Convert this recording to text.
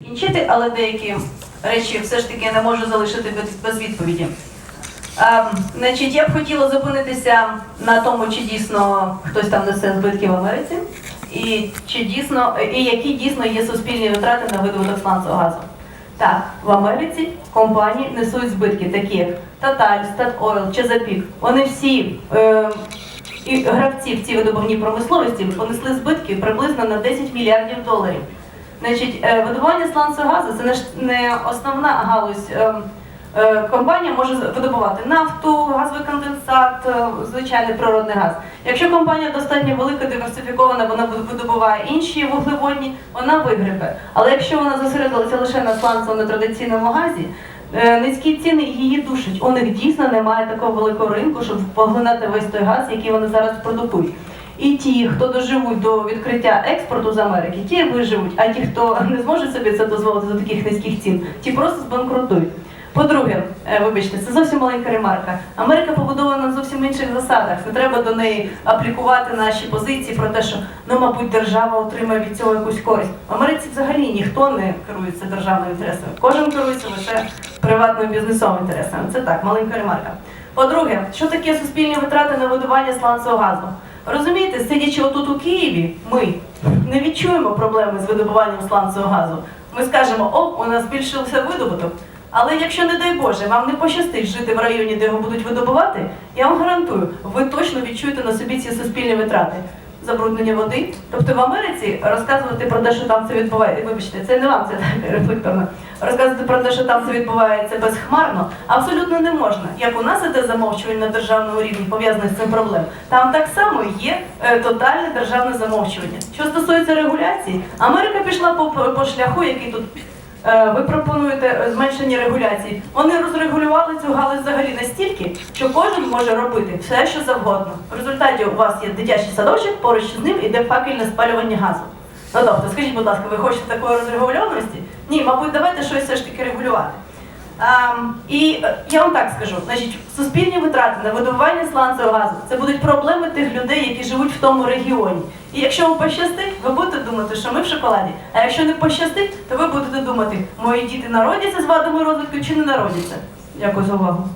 закінчити, але деякі речі все ж таки я не можу залишити без, відповіді. Ем, значить, я б хотіла зупинитися на тому, чи дійсно хтось там несе збитки в Америці, і чи дійсно і які дійсно є суспільні витрати на видобуток сланцевого газу. Так, в Америці компанії несуть збитки, такі як Total, Statoil, Chesapeake. Вони всі е, і гравці в цій видобувній промисловості понесли збитки приблизно на 10 мільярдів доларів. Значить, е, видобування сланцевого газу це не основна галузь. е, е, Компанія може видобувати нафту, газовий конденсат, е, звичайний природний газ. Якщо компанія достатньо велика, диверсифікована, вона видобуває інші вуглеводні, вона вигребе. Але якщо вона зосередилася лише на сланцевому нетрадиційному газі, низькі ціни її душать. У них дійсно немає такого великого ринку, щоб поглинати весь той газ, який вони зараз продукують. І ті, хто доживуть до відкриття експорту з Америки, ті виживуть, а ті, хто не зможе собі це дозволити за таких низьких цін, ті просто збанкрутують. По-друге, е, вибачте, це зовсім маленька ремарка. Америка побудована на зовсім інших засадах. Не треба до неї аплікувати наші позиції про те, що ну, мабуть, держава отримає від цього якусь користь. В Америці взагалі ніхто не керується державними інтересами. Кожен керується лише приватним бізнесовим інтересами. Це так, маленька ремарка. По-друге, що таке суспільні витрати на видобування сланцевого газу? Розумієте, сидячи отут у Києві, ми не відчуємо проблеми з видобуванням сланцевого газу. Ми скажемо, о, у нас збільшився видобуток. Але якщо, не дай Боже, вам не пощастить жити в районі, де його будуть видобувати, я вам гарантую, ви точно відчуєте на собі ці суспільні витрати. Забруднення води. Тобто в Америці розказувати про те, що там це відбувається, вибачте, це не вам це так рефлекторно. Розказувати про те, що там це відбувається безхмарно, абсолютно не можна. Як у нас іде замовчування на державному рівні пов'язане з цим проблем, там так само є е, тотальне державне замовчування. Що стосується регуляції, Америка пішла по, по, шляху, який тут Е, ви пропонуєте е, зменшення регуляції. Вони розрегулювали цю галузь взагалі настільки, що кожен може робити все, що завгодно. В результаті у вас є дитячий садочок, поруч з ним іде факельне спалювання газу. Ну тобто, скажіть, будь ласка, ви хочете такої розрегульованості? Ні, мабуть, давайте щось все ж таки регулювати. Ем, і е, я вам так скажу, значить, суспільні витрати на видобування сланцевого газу це будуть проблеми тих людей, які живуть в тому регіоні. І якщо вам пощастить, ви будете думати, що ми в шоколаді. А якщо не пощастить, то ви будете думати, мої діти народяться з вадами розвитку чи не народяться. Дякую за увагу.